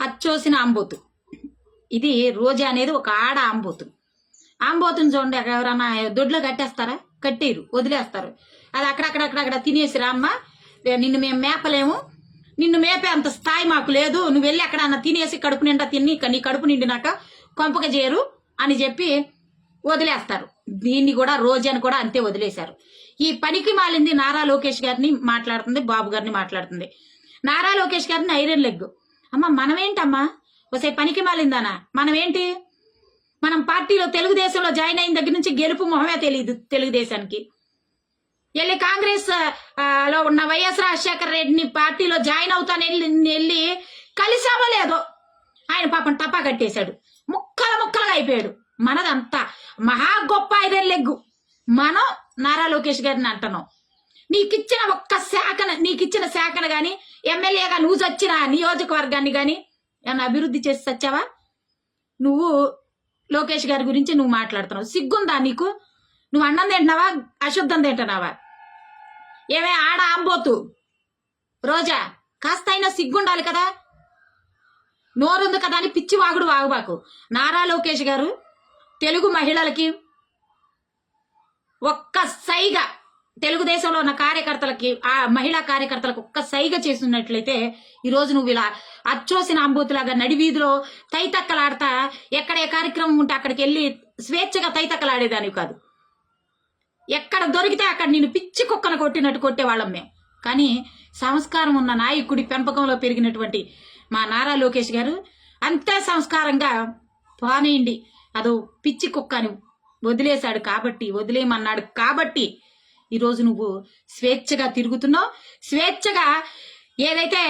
అచ్చోసిన ఆంబోతు. ఇది రోజా అనేది ఒక ఆడ ఆంబోతు. ఆంబోతుని చూడండి ఎవరన్నా దొడ్లో కట్టేస్తారా? కట్టేరు వదిలేస్తారు. అది అక్కడక్కడక్కడక్కడ తినేసిరా అమ్మ నిన్ను మేము మేపలేము. నిన్ను మేపే అంత స్థాయి మాకు లేదు. నువ్వు వెళ్ళి అక్కడ తినేసి కడుపు నిండా తిని నీ కడుపు నిండినాక కొంపక చేరు అని చెప్పి వదిలేస్తారు. దీన్ని కూడా రోజాని కూడా అంతే వదిలేశారు. ఈ పనికి మాలింది నారా లోకేష్ గారిని మాట్లాడుతుంది బాబు గారిని మాట్లాడుతుంది. నారా లోకేష్ గారిని ఐరన్ లెగ్. అమ్మ మనమేంటమ్మా? ఒకసారి పనికి మాలిందానా? మనమేంటి? మనం పార్టీలో తెలుగుదేశంలో జాయిన్ అయిన దగ్గర నుంచి గెలుపు మొహమే తెలియదు తెలుగుదేశానికి. వెళ్ళి కాంగ్రెస్లో ఉన్న వైఎస్ రాజశేఖర రెడ్డిని పార్టీలో జాయిన్ అవుతాను వెళ్ళి వెళ్ళి కలిసామో లేదో ఆయన పాపం టపా కట్టేశాడు. ముక్కల ముక్కలుగా అయిపోయాడు. మనదంతా మహా గొప్ప ఐరన్ లెగ్గు. మనం నారా లోకేష్ గారిని అంటున్నాం. నీకిచ్చిన ఒక్క శాఖన నీకిచ్చిన శాఖను కానీ ఎమ్మెల్యేగా నువ్వు చచ్చిన నియోజకవర్గాన్ని కానీ ఏమైనా అభివృద్ధి చేసి చచ్చావా నువ్వు లోకేష్ గారి గురించి నువ్వు మాట్లాడుతున్నావు. సిగ్గుందా నీకు? నువ్వు అన్నం తింటున్నావా? అశుద్ధం తింటున్నావా? ఏమే ఆడ అంబోతు రోజా కాస్త అయినా సిగ్గుండాలి కదా? నోరుంది కదా అని పిచ్చి వాగుడు వాగుబాకు. నారా లోకేష్ గారు తెలుగు మహిళలకి ఒక్క సైగా తెలుగుదేశంలో ఉన్న కార్యకర్తలకి ఆ మహిళా కార్యకర్తలకు ఒక్క సైగ చేస్తున్నట్లయితే ఈ రోజు నువ్వు ఇలా అచ్చోసిన అంబూతులాగా నడివీధిలో తైతక్కలాడతా ఎక్కడ ఏ కార్యక్రమం ఉంటే అక్కడికి వెళ్ళి స్వేచ్ఛగా తైతక్కలాడేదానివి కాదు. ఎక్కడ దొరికితే అక్కడ నేను పిచ్చి కుక్కను కొట్టినట్టు కొట్టేవాళ్ళం మేము కానీ సంస్కారం ఉన్న నాయకుడి పెంపకంలో పెరిగినటువంటి మా నారా లోకేష్ గారు అంత సంస్కారంగా పోనీయండి. అదో పిచ్చి కుక్కని వదిలేశాడు కాబట్టి వదిలేయమన్నాడు కాబట్టి ఈరోజు నువ్వు స్వేచ్ఛగా తిరుగుతున్నావు. స్వేచ్ఛగా ఏదైతే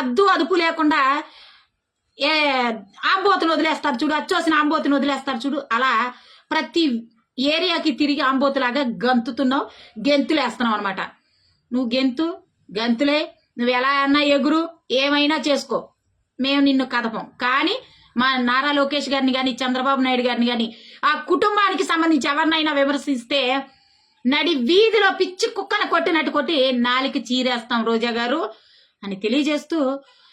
అద్దు అదుపు లేకుండా ఏ ఆంబోతును వదిలేస్తారు చూడు అచ్చోసిన ఆంబోతును వదిలేస్తారు చూడు అలా ప్రతి ఏరియాకి తిరిగి ఆంబోతులాగా గంతుతున్నావు గెంతులేస్తున్నావు అనమాట నువ్వు గెంతు గంతులే నువ్వు ఎలా అన్నా ఎగురు ఏమైనా చేసుకో. మేము నిన్ను కదపం. కానీ మా నారా లోకేష్ గారిని కానీ చంద్రబాబు నాయుడు గారిని కానీ ఆ కుటుంబానికి సంబంధించి ఎవరినైనా విమర్శిస్తే నడి వీధిలో పిచ్చి కుక్కను కొట్టినట్టు కొట్టి నాలికి చీరేస్తాం రోజా గారు అని తెలియజేస్తూ